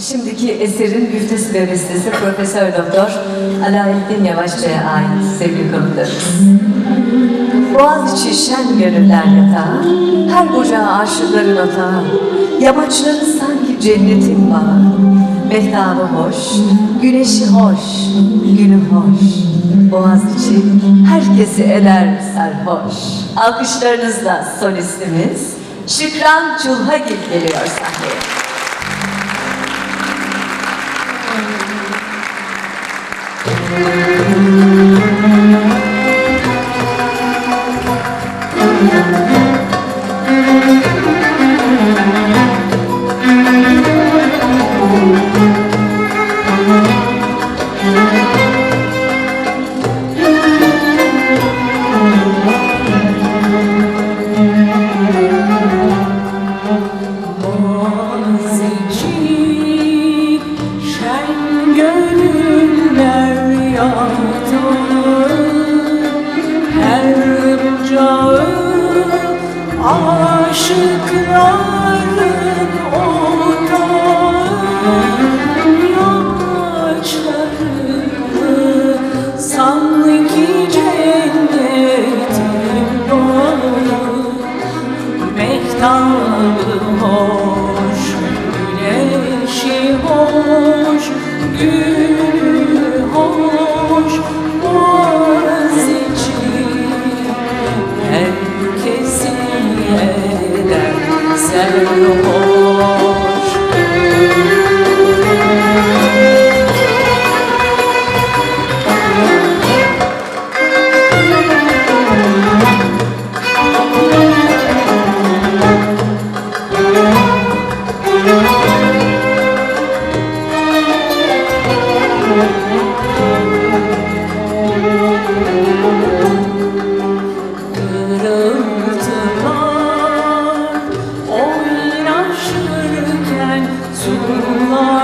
Şimdiki eserin güftesi ve bestesi Profesör Doktor Alaeddin Yavaşçı'ya ait sevgili konuklarımız. Boğaziçi şen gönüller yatağı, her bucağı aşıkların atağı, yamaçları sanki cennetin bağı. Mehtabı hoş, güneşi hoş, günü hoş. Boğaziçi herkesi eder sarhoş. Alkışlarınızla solistimiz Şükran Çulhagil geliyor sahneye. Boğaziçi aşıkların otağı Yamaçları seven Resulullah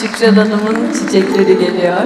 Şükran Hanım'ın çiçekleri geliyor.